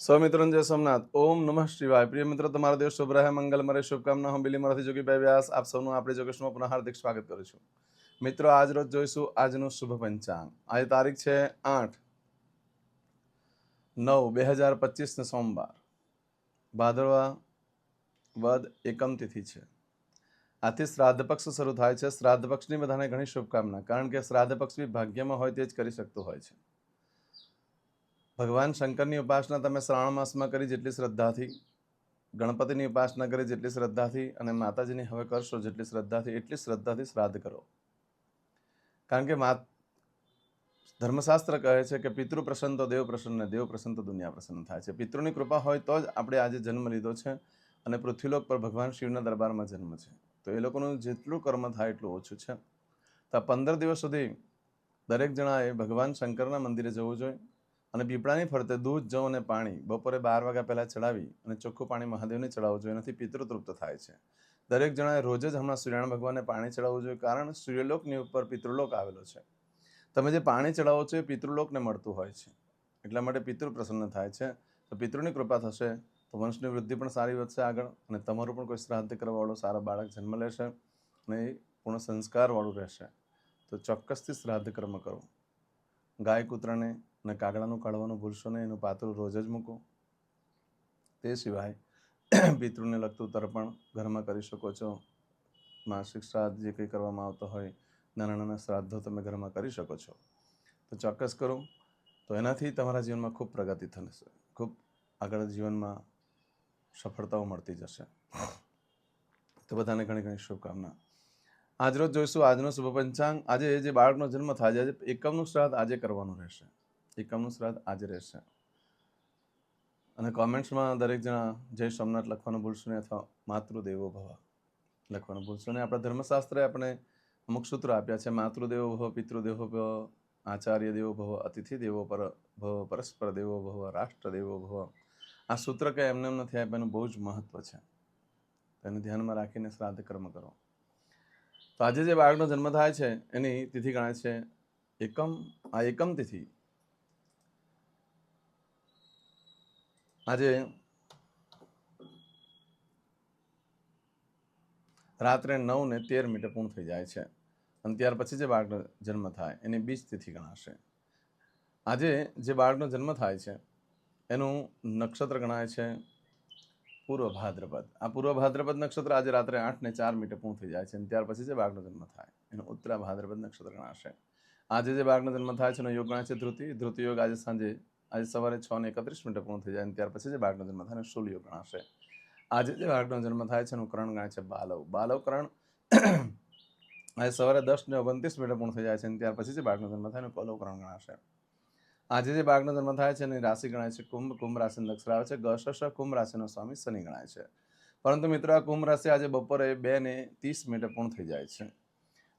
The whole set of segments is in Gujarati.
સ્વમિત્રન જય સોમનાથ, ઓમ નમઃ શિવાય. પ્રિય મિત્રો, તમારો દિવસ શુભ રહે મંગલમય શુભકામના, હું બિલી મરાથી જોગીભાઈ વ્યાસ. આપ સૌનું આપણે જોગેશમાં પુનઃ હાર્દિક સ્વાગત કરું છું. મિત્રો, આજ રોજ જોઈશું આજનું શુભ પંચાંગ. આજે તારીખ છે આઠ નવ બે હજાર પચીસને સોમવાર. ભાદરવા વદ એકમ તિથિ છે. આથી શ્રાદ્ધ પક્ષ શરૂ થાય છે. શ્રાદ્ધ પક્ષની બધાને ઘણી શુભકામના, કારણ કે શ્રાદ્ધ પક્ષ બી ભાગ્યમાં હોય તે જ કરી શકતું હોય છે. ભગવાન શંકરની ઉપાસના તમે શ્રાવણ માસમાં કરી જેટલી શ્રદ્ધાથી, ગણપતિની ઉપાસના કરી જેટલી શ્રદ્ધાથી અને માતાજીની હવે કરશો જેટલી શ્રદ્ધાથી, એટલી શ્રદ્ધાથી શ્રાદ્ધ કરો. કારણ કે મા, ધર્મશાસ્ત્ર કહે છે કે પિતૃ પ્રસન્ન તો દેવ પ્રસન્ન ને દેવ પ્રસન્ન તો દુનિયા પ્રસન્ન થાય છે. પિતૃની કૃપા હોય તો જ આપણે આજે જન્મ લીધો છે અને પૃથ્વીલોક પર ભગવાન શિવના દરબારમાં જન્મ છે. તો એ લોકોનું જેટલું કર્મ થાય એટલું ઓછું છે. તો પંદર દિવસ સુધી દરેક જણાએ ભગવાન શંકરના મંદિરે જવું જોઈએ. અને પીપળાની ફરતે દૂધ, જવ અને પાણી બપોરે બાર વાગ્યા પહેલાં ચડાવી અને ચોખ્ખું પાણી મહાદેવને ચડાવવું જોઈએ. એનાથી પિતૃતૃપ્ત થાય છે. દરેક જણાએ રોજ જ હમણાં સૂર્યનારાયણ ભગવાનને પાણી ચડાવવું જોઈએ કારણ સૂર્યલોકની ઉપર પિતૃલોક આવેલો છે. તમે જે પાણી ચડાવો છો એ પિતૃલોકને મળતું હોય છે. એટલા માટે પિતૃ પ્રસન્ન થાય છે. તો પિતૃની કૃપા થશે, તો વંશની વૃદ્ધિ પણ સારી વધશે આગળ અને તમારું પણ કોઈ શ્રાદ્ધ કરવાવાળો સારો બાળક જન્મ લેશે અને એ પૂર્ણ સંસ્કારવાળું રહેશે. તો ચોક્કસથી શ્રાદ્ધ કર્મ કરો. ગાય કૂતરાને અને કાગડાનું કાઢવાનું ભૂલશો નહીં, એનું પાતળું રોજ જ મૂકો. તે સિવાય પિતૃને લગતું તર્પણ ઘરમાં કરી શકો છો. માસિક શ્રાદ્ધ જે કંઈ કરવામાં આવતો હોય નાના નાના શ્રાદ્ધો તમે ઘરમાં કરી શકો છો. તો ચોક્કસ કરો. તો એનાથી તમારા જીવનમાં ખૂબ પ્રગતિ થશે. ખૂબ આગળ જીવનમાં સફળતાઓ મળતી જશે. તો બધાને ઘણી ઘણી શુભકામના. આજરોજ જોઈશું આજનો શુભ પંચાંગ. આજે જે બાળકનો જન્મ થાય છે, આજે એકમનું શ્રાદ્ધ આજે કરવાનું રહેશે. એકમનું શ્રાદ્ધ આજે રહેશે. અને કોમેન્ટ્સમાં દરેક જણા જય સોમનાથ લખવાનું ભૂલશો નહીં અથવા માતૃદેવો ભવ લખવાનું ભૂલશો નહીં. આપણા ધર્મશાસ્ત્રે આપણે અમુક સૂત્રો આપ્યા છે, માતૃદેવો ભવ, પિતૃદેવો ભવ આચાર્ય દેવો ભવ અતિથિ દેવો પર ભવ, પરસ્પર દેવો ભવ રાષ્ટ્ર દેવો ભવ. આ સૂત્ર કંઈ એમને એમ નથી આપ્યા, એનું બહુ જ મહત્વ છે. તેને ધ્યાનમાં રાખીને શ્રાદ્ધ કર્મ કરો. તો આજે જે બાળકનો જન્મ થાય છે, એની તિથિ ગણાય છે, એકમ, આ એકમ તિથિ આજે રાત્રે નવ ને તેર મિનિટે પૂર્ણ થઈ જાય છે. અને ત્યાર પછી જે બાળકનો જન્મ થાય, એની બીજ તિથિ ગણાશે. આજે જે બાળકનો જન્મ થાય છે, એનું નક્ષત્ર ગણાય છે પૂર્વ ભાદ્રપદ. આ પૂર્વ ભાદ્રપદ નક્ષત્ર આજે રાત્રે આઠ ને ચાર મિનિટે પૂર્ણ થઈ જાય છે અને ત્યાર પછી જે બાળકનો જન્મ થાય, એનું ઉત્તરા ભાદ્રપદ નક્ષત્ર ગણાશે. આજે જે બાળકનો જન્મ થાય છે, એનો યોગ ગણાય છે ધૃતિ ધૃતિ યોગ આજે સાંજે આજે સવારે છ ને એકત્રીસ મિનિટે પૂર્ણ થઈ જાય અને ત્યાર પછી જે બાળકનો જન્મ થાય એને ગણાશે આજે જે બાળકનો જન્મ થાય છે એનું કરણ ગણાય છે બાલવ. બાલવ કરણ આજે સવારે દસ ને ઓગણત્રીસ મિનિટે પૂર્ણ થઈ જાય છે અને ત્યાર પછી જે બાળકનો જન્મ થાય એનું કલવ કરણ ગણાશે. આજે જે બાળકનો જન્મ થાય છે એની રાશિ ગણાય છે કુંભ. કુંભ રાશિ અક્ષર આવે છે. ગશ કુંભ રાશિનો સ્વામી શનિ ગણાય છે. પરંતુ મિત્રો, આ કુંભ રાશિ આજે બપોરે બે ને ત્રીસ મિનિટે પૂર્ણ થઈ જાય છે.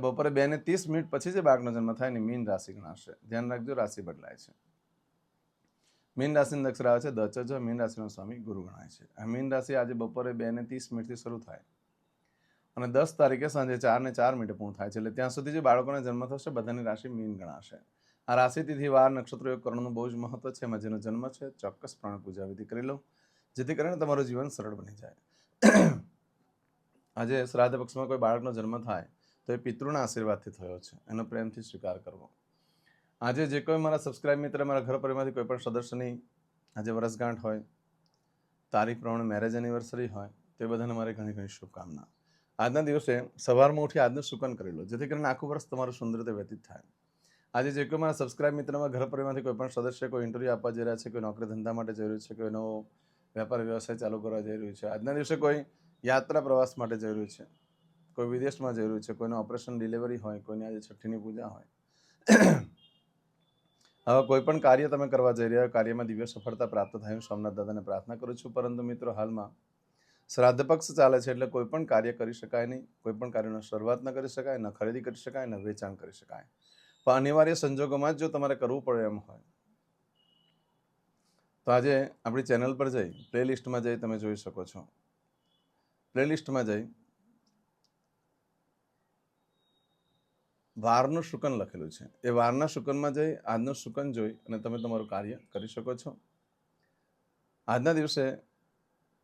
બપોરે બે ને ત્રીસ મિનિટ પછી જે બાળકનો જન્મ થાય એની મીન રાશિ ગણાશે. ધ્યાન રાખજો, રાશિ બદલાય છે. મીન રાશિની અક્ષર આવે છે દચજ મીન રાશિનો સ્વામી ગુરુ ગણાય છે. આ મીન રાશિ આજે બપોરે બે ને ત્રીસ મિનિટથી શરૂ થાય. અને દસ તારીખે સાંજે ચાર ને ચાર મિનિટે પૂર્ણ થાય છે. એટલે ત્યાં સુધી જે બાળકોને જન્મ થશે, બધાની રાશિ મીન ગણાશે. આ રાશિ વાર, નક્ષત્ર, યોગ કરવાનું બહુ જ મહત્વ છે. એમાં જેનો જન્મ છે ચોક્કસ પ્રાણ પૂજા વિધિ કરી લો, જેથી કરીને તમારું જીવન સરળ બની જાય. આજે શ્રાદ્ધ પક્ષમાં કોઈ બાળકનો જન્મ થાય, તો એ પિતૃના આશીર્વાદથી થયો છે. એનો પ્રેમથી સ્વીકાર કરવો. આજે જે કોઈ મારા સબસ્ક્રાઇબ મિત્ર, મારા ઘર પરિવારમાંથી કોઈ પણ સદસ્યની આજે વર્ષગાંઠ હોય, તારીખ પ્રમાણે મેરેજ એનિવર્સરી હોય, તે બધાને મારી ઘણી ઘણી શુભકામના. આજના દિવસે સવારમાં ઉઠી આજનું સુકન કરી લો, જેથી કરીને આખું વર્ષ તમારું સુંદર રીતે વ્યતીત થાય. આજે જે કોઈ મારા સબસ્ક્રાઇબ મિત્રમાં ઘર પરિવારમાંથી કોઈ પણ સદસ્ય કોઈ ઇન્ટરવ્યૂ આપવા જઈ રહ્યા છે, કોઈ નોકરી ધંધા માટે જઈ રહ્યું છે, કોઈ નવો વેપાર વ્યવસાય ચાલુ કરવા જઈ રહ્યું છે, આજના દિવસે કોઈ યાત્રા પ્રવાસ માટે જઈ રહ્યું છે, કોઈ વિદેશમાં જઈ રહ્યું છે, કોઈનું ઓપરેશન ડિલિવરી હોય, કોઈની આજે છઠ્ઠીની પૂજા હોય કોઈ પણ કાર્ય તમે કરવા જઈ રહ્યા કાર્યમાં દિવ્ય સફળતા પ્રાપ્ત થાય, હું સોમનાથ દાદાને પ્રાર્થના કરું છું. પરંતુ મિત્રો, હાલમાં શ્રાદ્ધ પક્ષ ચાલે છે એટલે કોઈ પણ કાર્ય કરી શકાય નહીં. કોઈ પણ કાર્યનો શરૂઆત ન કરી શકાય, ન ખરીદી કરી શકાય, ન વેચાણ કરી શકાય. પણ અનિવાર્ય સંજોગોમાં જ જો તમારે કરવું પડે એમ હોય, તો આજે આપણી ચેનલ પર જઈ, પ્લેલિસ્ટમાં જઈ તમે જોઈ શકો છો. પ્લેલિસ્ટમાં જઈ વારનું શુકન લખેલું છે. એ વારના શુકનમાં જઈ, આજનું શુકન જોઈ અને તમે તમારું કાર્ય કરી શકો છો. આજના દિવસે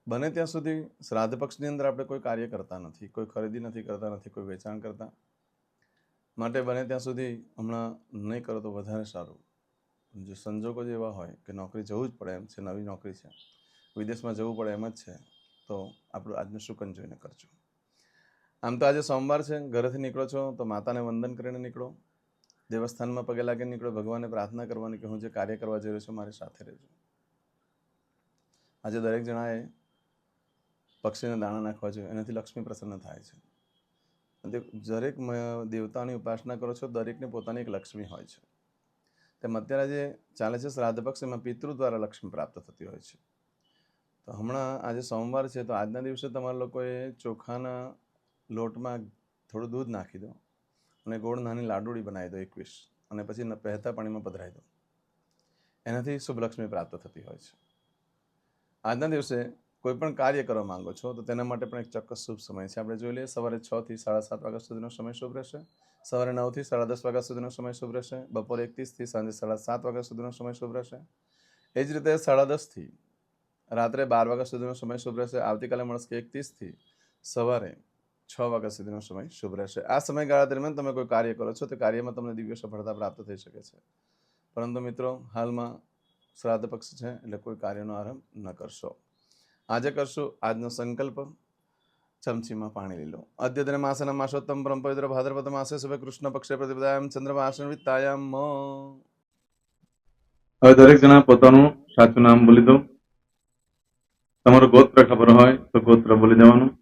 બને ત્યાં સુધી શ્રાદ્ધ પક્ષની અંદર આપણે કોઈ કાર્ય કરતા નથી, કોઈ ખરીદી નથી કરતા નથી, કોઈ વેચાણ કરતા. માટે બને ત્યાં સુધી હમણાં નહીં કરો તો વધારે સારું. જો સંજોગો જ એવા હોય કે નોકરી જવું જ પડે એમ છે, નવી નોકરી છે, વિદેશમાં જવું પડે એમ જ છે, તો આપણું આજનું શુકન જોઈને કરજો. આમ તો આજે સોમવાર છે, ઘરેથી નીકળો છો, તો માતાને વંદન કરીને નીકળો. દેવસ્થાનમાં પગે લાગીને નીકળો, ભગવાનને પ્રાર્થના કરવાની કે હું જે કાર્ય કરવા જઈ રહ્યો છું, મારી સાથે રહેજો. આજે દરેક જણાએ પક્ષીને દાણા નાખવા જોઈએ, એનાથી લક્ષ્મી પ્રસન્ન થાય છે. દરેક દેવતાની ઉપાસના કરો છો, દરેકને પોતાની એક લક્ષ્મી હોય છે. તેમ અત્યારે જે ચાલે છે, શ્રાદ્ધ પક્ષ, એમાં પિતૃ દ્વારા લક્ષ્મી પ્રાપ્ત થતી હોય છે. તો હમણાં આજે સોમવાર છે, તો આજના દિવસે તમારા લોકોએ ચોખાના લોટમાં થોડું દૂધ નાખી દો અને ગોળ નાની લાડુડી બનાવી દો એકવીસ અને પછી પહેતા પાણીમાં પધરાવી દો. એનાથી શુભલક્ષ્મી પ્રાપ્ત થતી હોય છે. આજના દિવસે કોઈ પણ કાર્ય કરવા માંગો છો તો તેના માટે પણ એક ચોક્કસ શુભ સમય છે. આપણે જોઈ લઈએ સવારે છ થી સાડા સાત વાગ્યા સુધીનો સમય શુભ રહેશે. સવારે નવથી સાડા દસ વાગ્યા સુધીનો સમય શુભ રહેશે. બપોરે એકત્રીસથી સાંજે સાડા સાત વાગ્યા સુધીનો સમય શુભ રહેશે. એ જ રીતે સાડા દસથી રાત્રે બાર વાગ્યા સુધીનો સમય શુભ રહેશે. આવતીકાલે મળશે એકત્રીસથી સવારે છ વાગ્યા સુધીનો સમય શુભ રહેશે. આ સમયગાળા દરમિયાન તમે કોઈ કાર્ય કરો છો, તે કાર્યમાં તમને દિવ્ય સફળતા પ્રાપ્ત થઈ શકે છે. પરંતુ મિત્રો, હાલમાં શ્રાદ્ધ પક્ષ છે, એટલે કોઈ કાર્યનો આરંભ ન કરશો. આજે કરશું આજનો સંકલ્પ. ચમચીમાં પાણી લઈ લો. અદ્યતન માસના માસોત્તમ પરમ પવિત્ર ભાદ્રપદ માસે શુભ કૃષ્ણ પક્ષે પ્રતિપદાયામ ચંદ્રમાસન વિત્તાયામ હવે દરેક જણા પોતાનું સાચું નામ બોલી દો. તમારું ગોત્ર ખબર હોય તો ગોત્ર બોલી દેવાનું.